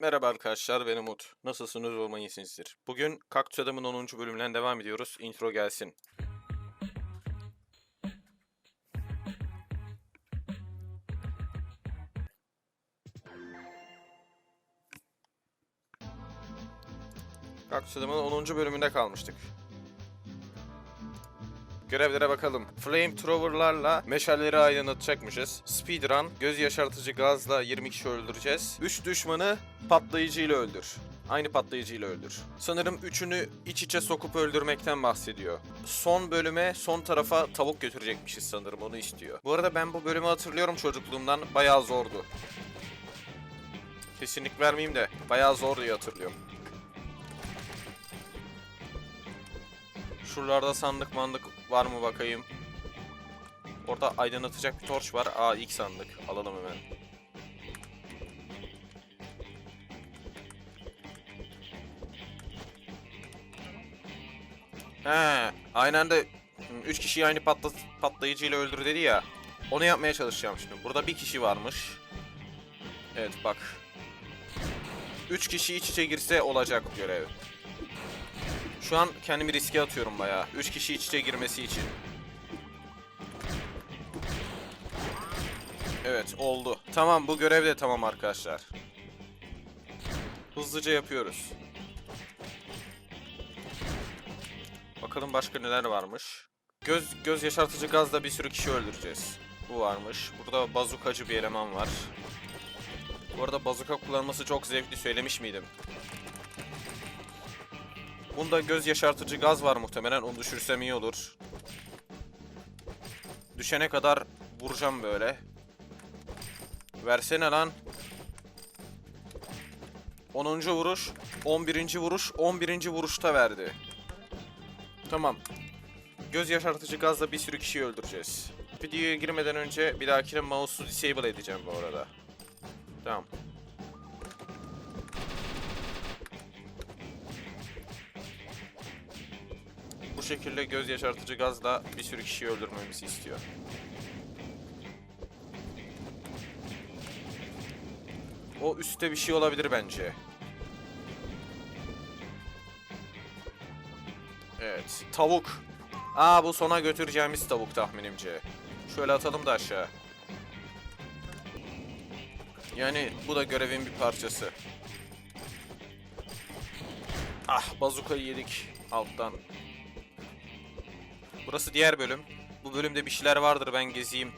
Merhaba arkadaşlar ben Umut. Nasılsınız umarım iyisinizdir. Bugün Kaktüs Adam'ın 10. bölümünden devam ediyoruz. Intro gelsin. Kaktüs Adam'ın 10. bölümünde kalmıştık. Görevlere bakalım. Flamethrower'larla meşalleri aydınlatacakmışız. Speedrun, göz yaşartıcı gazla 20 kişi öldüreceğiz. 3 düşmanı patlayıcıyla öldür. Aynı patlayıcıyla öldür. Sanırım üçünü iç içe sokup öldürmekten bahsediyor. Son bölüme, son tarafa tavuk götürecekmişiz sanırım onu istiyor. Bu arada ben bu bölümü hatırlıyorum çocukluğumdan. Bayağı zordu. Kesinlik vermeyeyim de bayağı zor diye hatırlıyorum. Şuralarda sandık mandık var mı bakayım. Orada aydınlatacak bir torç var. Aa ilk sandık. Alalım hemen. He, aynı anda 3 kişiyi aynı patla patlayıcıyla öldür dedi ya. Onu yapmaya çalışacağım şimdi. Burada bir kişi varmış. Evet bak. 3 kişi iç içe girse olacak görev. Şu an kendimi riske atıyorum bayağı. 3 kişi iç içe girmesi için. Evet oldu. Tamam bu görev de tamam arkadaşlar. Hızlıca yapıyoruz. Bakalım başka neler varmış. Göz göz yaşartıcı gazla bir sürü kişi öldüreceğiz. Bu varmış. Burada bazukacı bir eleman var. Bu arada bazuka kullanması çok zevkli söylemiş miydim? Bunda göz yaşartıcı gaz var muhtemelen. Onu düşürsem iyi olur. Düşene kadar vuracağım böyle. Versene lan. 10. vuruş, 11. vuruş, 11. vuruşta verdi. Tamam. Göz yaşartıcı gazla bir sürü kişiyi öldüreceğiz. Videoya girmeden önce bir dahakine mouse'u disable edeceğim bu arada. Tamam. Şekilde göz yaşartıcı gazla bir sürü kişiyi öldürmemizi istiyor. O üstte bir şey olabilir bence. Evet. Tavuk. Aa bu sona götüreceğimiz tavuk tahminimce. Şöyle atalım da aşağı. Yani bu da görevin bir parçası. Ah bazukayı yedik alttan. Burası diğer bölüm. Bu bölümde bir şeyler vardır ben gezeyim.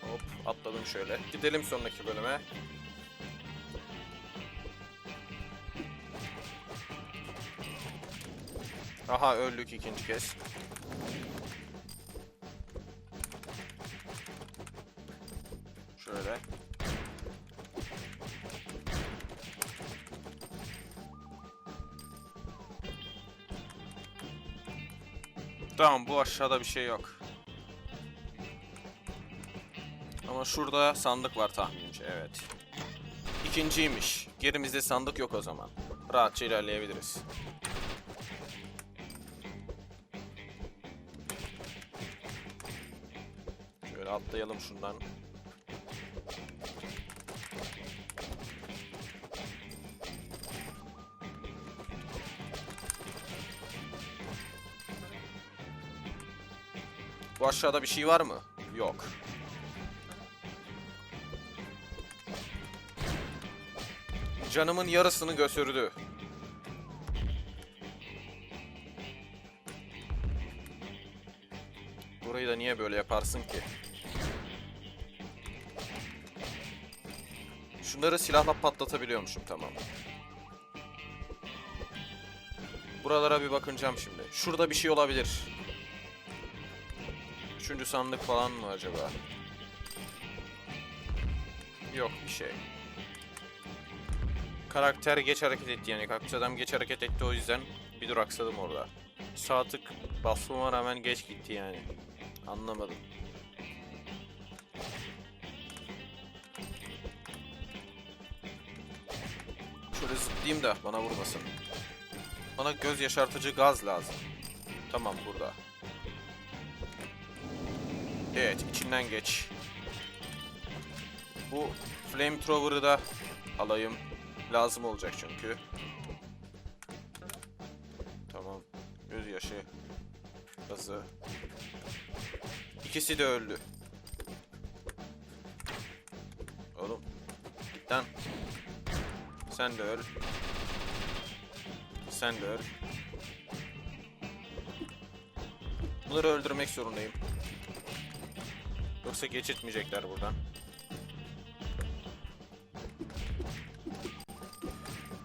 Hop atladım şöyle. Gidelim sonraki bölüme. Aha öldük ikinci kez. Tamam bu aşağıda bir şey yok. Ama şurada sandık var tahminimce evet. İkinciymiş. Gerimizde sandık yok o zaman. Rahatça ilerleyebiliriz. Şöyle atlayalım şundan. Bu aşağıda bir şey var mı? Yok. Canımın yarısını götürdü. Burayı da niye böyle yaparsın ki? Şunları silahla patlatabiliyormuşum tamam. Buralara bir bakınacağım şimdi. Şurada bir şey olabilir. Üçüncü sandık falan mı acaba? Yok bir şey. Karakter geç hareket etti yani. Kaktüs adam geç hareket etti o yüzden bir duraksadım orada. Sağ tık basmama rağmen geç gitti yani. Anlamadım. Şöyle zıplayayım da bana vurmasın. Bana göz yaşartıcı gaz lazım. Tamam burada. Evet içinden geç. Bu Flamethrower'ı da alayım. Lazım olacak çünkü. Tamam. Gözyaşı. Gazı. İkisi de öldü. Oğlum. Git lan. Sen de öl. Sen de öl. Bunları öldürmek zorundayım. Yoksa geçirtmeyecekler buradan.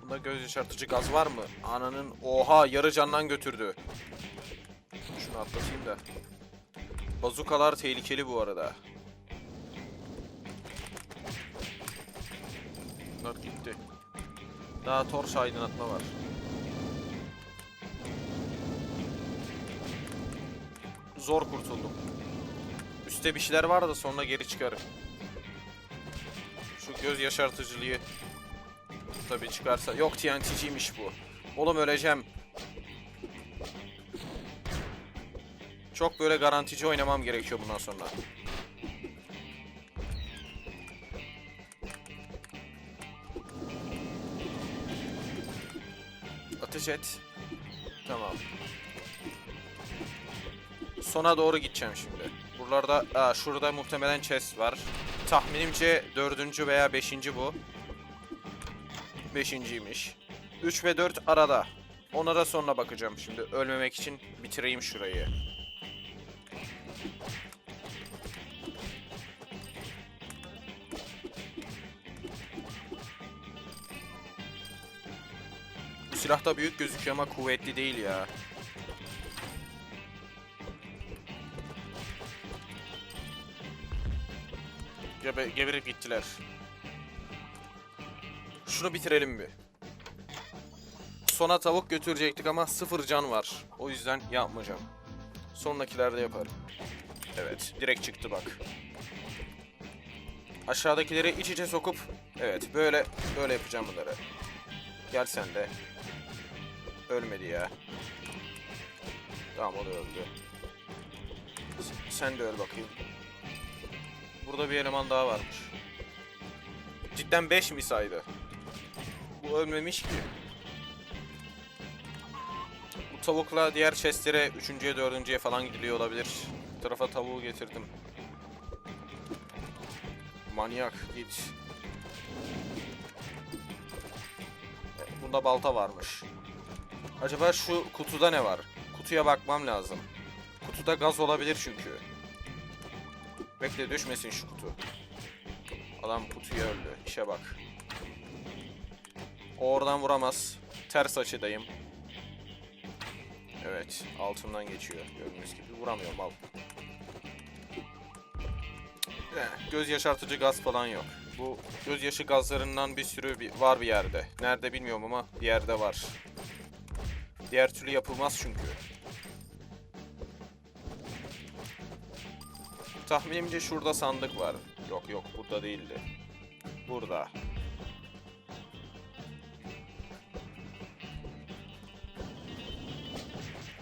Bunda göz yaşartıcı gaz var mı? Ananın oha yarı candan götürdü. Şunu atlatayım da. Bazukalar tehlikeli bu arada. Bunlar gitti. Daha torç aydınlatma var. Zor kurtuldum. Üste bir şeyler var da sonra geri çıkarım. Şu göz yaşartıcılığı tabii çıkarsa. Yok TNT'ciymiş bu. Oğlum öleceğim. Çok böyle garantici oynamam gerekiyor bundan sonra. Ateş et. Tamam. Sona doğru gideceğim şimdi. Buralarda, aa, şurada muhtemelen chest var. Tahminimce dördüncü veya beşinci bu. Beşinciymiş. 3 ve 4 arada. Ona da sonra bakacağım şimdi. Ölmemek için bitireyim şurayı. Silah da büyük gözüküyor ama kuvvetli değil ya. Gebe geberip gittiler. Şunu bitirelim bir. Sona tavuk götürecektik ama sıfır can var. O yüzden yapmayacağım. Sonrakilerde yaparım. Evet, direkt çıktı bak. Aşağıdakileri iç içe sokup, evet böyle böyle yapacağım bunları. Gel sen de. Ölmedi ya. Tamam o da öldü. Sen de öl bakayım. Burada bir eleman daha varmış. Cidden 5 mi saydı? Bu ölmemiş ki. Bu tavukla diğer chestlere 3.ye 4.ye falan gidiliyor olabilir. Bu tarafa tavuğu getirdim. Manyak git. Bunda balta varmış. Acaba şu kutuda ne var? Kutuya bakmam lazım. Kutuda gaz olabilir çünkü. Bekle düşmesin şu kutu. Adam kutuya öldü. İşe bak. Oradan vuramaz. Ters açıdayım. Evet. Altından geçiyor. Gördüğünüz gibi. Vuramıyorum al. Eh, Göz yaşartıcı gaz falan yok. Bu gözyaşı gazlarından bir sürü var bir yerde. Nerede bilmiyorum ama bir yerde var. Diğer türlü yapılmaz çünkü. Tahminimce şurada sandık var. Yok yok burada değildi. Burada.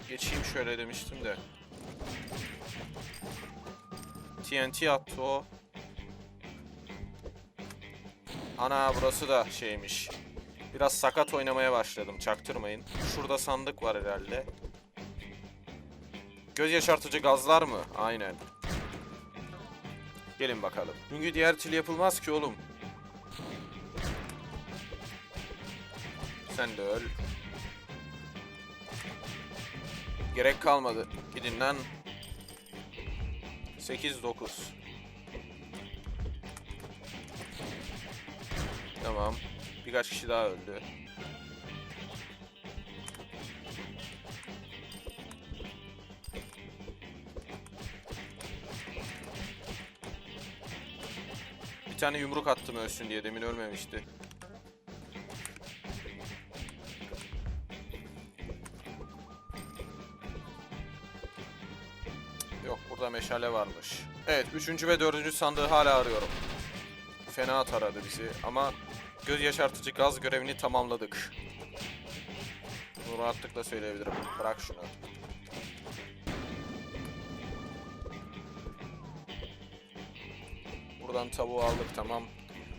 Geçeyim şöyle demiştim de. TNT attı o. Ana burası da şeymiş. Biraz sakat oynamaya başladım çaktırmayın. Şurada sandık var herhalde. Göz yaşartıcı gazlar mı? Aynen. Gelin bakalım. Çünkü diğer türlü yapılmaz ki oğlum. Sen de öl. Gerek kalmadı. Gidin lan. 8-9. Tamam. Birkaç kişi daha öldü. Bir tane yumruk attım ölsün diye demin ölmemişti. Yok burada meşale varmış. Evet üçüncü ve dördüncü sandığı hala arıyorum. Fena taradı bizi ama göz yaşartıcı gaz görevini tamamladık. Bunu rahatlıkla söyleyebilirim. Bırak şunu. Buradan tavuğu aldık tamam.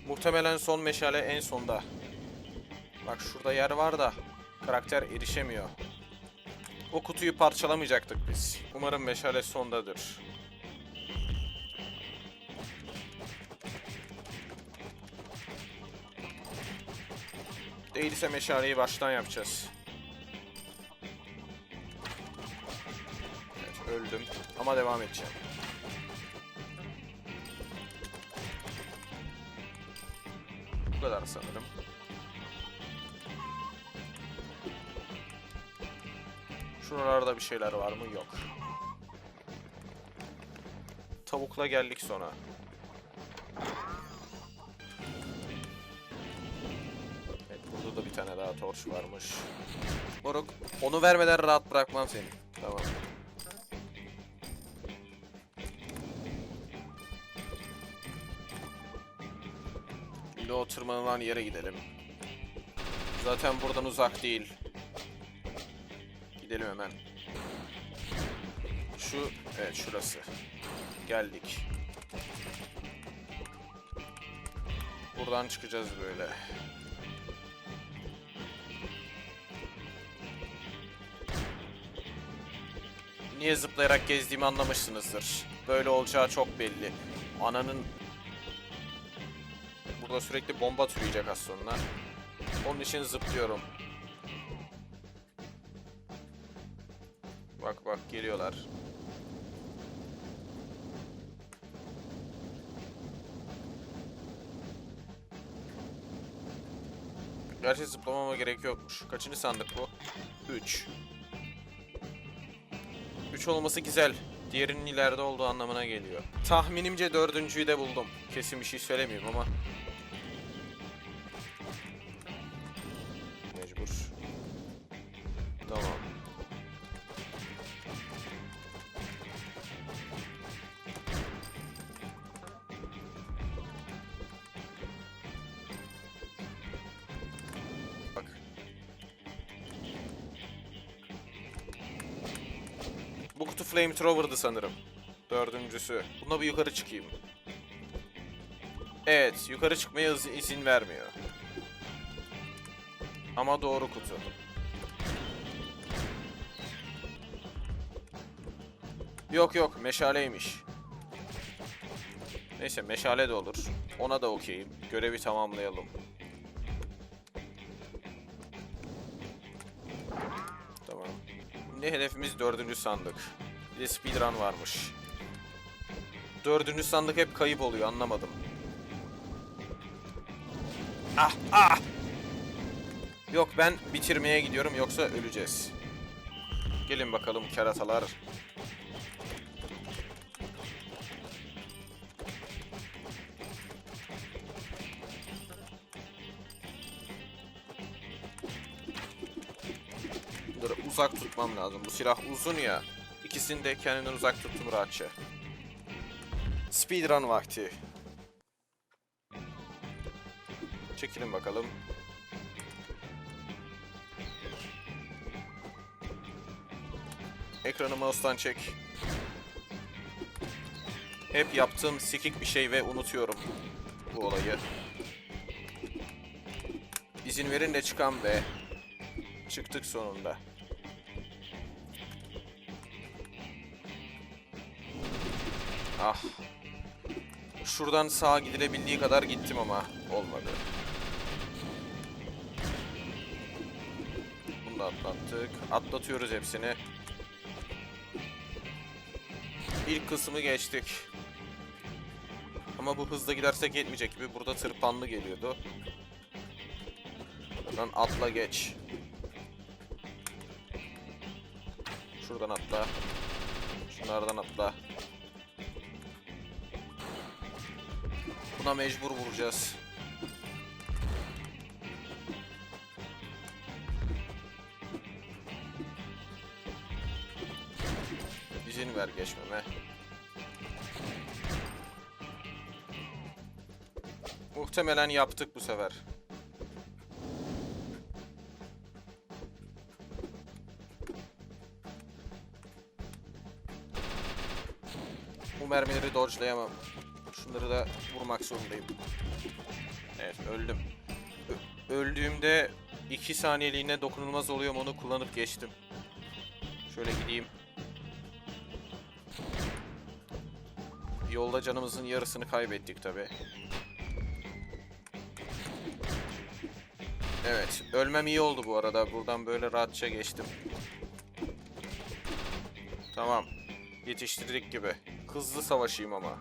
Muhtemelen son meşale en sonda. Bak şurada yer var da karakter erişemiyor. O kutuyu parçalamayacaktık biz. Umarım meşale sondadır. Değilse meşaleyi baştan yapacağız. Evet öldüm ama devam edeceğim. Bu kadar sanırım. Şuralarda bir şeyler var mı? Yok. Tavukla geldik sonra. Evet burada da bir tane daha torç varmış. Moruk onu vermeden rahat bırakmam seni. Şimdi o tırmanılan yere gidelim. Zaten buradan uzak değil. Gidelim hemen. Şu, evet şurası. Geldik. Buradan çıkacağız böyle. Niye zıplayarak gezdiğimi anlamışsınızdır. Böyle olacağı çok belli. Ananın... Burada sürekli bomba türeyecek az sonra. Onun için zıplıyorum. Bak bak geliyorlar. Gerçi zıplamama gerek yokmuş. Kaçıncı sandık bu? 3. 3 olması güzel. Diğerinin ileride olduğu anlamına geliyor. Tahminimce dördüncüyü de buldum. Kesin bir şey söylemiyorum ama. Flamethrower'dı sanırım. Dördüncüsü. Buna bir yukarı çıkayım. Evet, yukarı çıkmaya iz- izin vermiyor. Ama doğru kutu. Yok yok, meşaleymiş. Neyse, meşale de olur. Ona da okeyim. Görevi tamamlayalım. Tamam. Şimdi hedefimiz dördüncü sandık. Bir de speedrun varmış. Dördüncü sandık hep kayıp oluyor anlamadım. Ah ah! Yok ben bitirmeye gidiyorum yoksa öleceğiz. Gelin bakalım keratalar. Dur uzak tutmam lazım. Bu silah uzun ya. İkisini de kendinden uzak tuttum rahatça. Speedrun vakti. Çekilin bakalım. Ekranı mouse'tan çek. Hep yaptığım sikik bir şey ve unutuyorum bu olayı. İzin verin de çıkan be. Çıktık sonunda. Ah. Şuradan sağa gidilebildiği kadar gittim ama olmadı. Bunu da atlattık. Atlatıyoruz hepsini. İlk kısmı geçtik. Ama bu hızla gidersek yetmeyecek gibi. Burada tırpanlı geliyordu. Lan atla geç. Şuradan atla. Şunlardan atla. Buna mecbur vuracağız. İzin ver geçmeme. Muhtemelen yaptık bu sefer. Bu mermileri dodge'layamam. Şunları da vurmak zorundayım. Evet öldüm. Ö- öldüğümde 2 saniyeliğine dokunulmaz oluyorum onu kullanıp geçtim. Şöyle gideyim. Yolda canımızın yarısını kaybettik tabi. Evet, ölmem iyi oldu bu arada. Buradan böyle rahatça geçtim. Tamam. Yetiştirdik gibi. Hızlı savaşayım ama.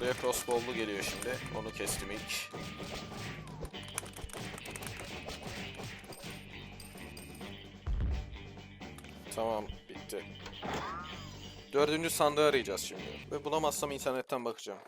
Buraya crossbow'lu geliyor şimdi. Onu kestim ilk. Tamam, bitti. Dördüncü sandığı arayacağız şimdi. Ve bulamazsam internetten bakacağım.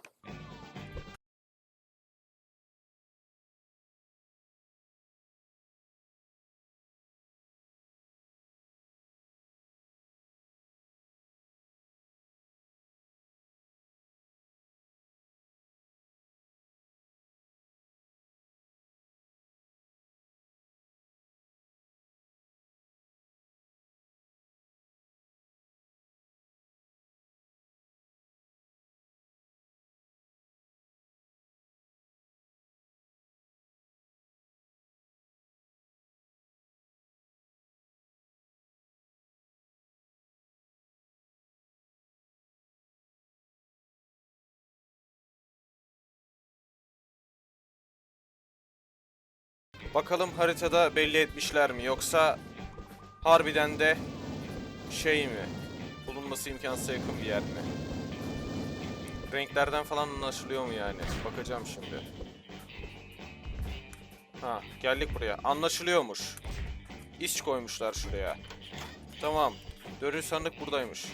Bakalım haritada belli etmişler mi yoksa harbiden de şey mi? Bulunması imkansıza yakın bir yer mi? Renklerden falan anlaşılıyor mu yani? Bakacağım şimdi. Ha, geldik buraya. Anlaşılıyormuş. İş koymuşlar şuraya. Tamam. Dördüncü sandık buradaymış.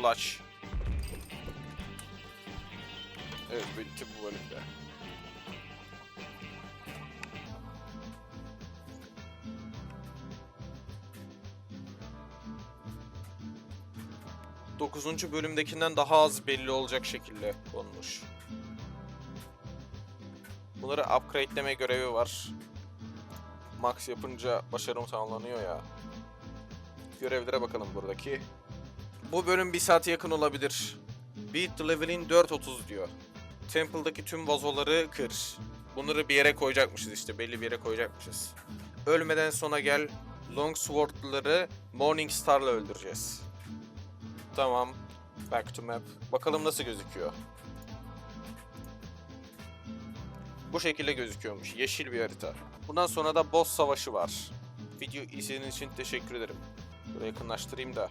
Yol aç. Evet bitti bu bölümde. Dokuzuncu bölümdekinden daha az belli olacak şekilde konmuş. Bunları upgradeleme görevi var. Max yapınca başarım tamamlanıyor ya. Görevlere bakalım buradaki. Bu bölüm bir saate yakın olabilir. Beat the level'in 4.30 diyor. Temple'daki tüm vazoları kır. Bunları bir yere koyacakmışız işte. Belli bir yere koyacakmışız. Ölmeden sona gel. Longsword'ları Morning Star'la öldüreceğiz. Tamam. Back to map. Bakalım nasıl gözüküyor. Bu şekilde gözüküyormuş. Yeşil bir harita. Bundan sonra da boss savaşı var. Video izlediğiniz için teşekkür ederim. Böyle yakınlaştırayım da.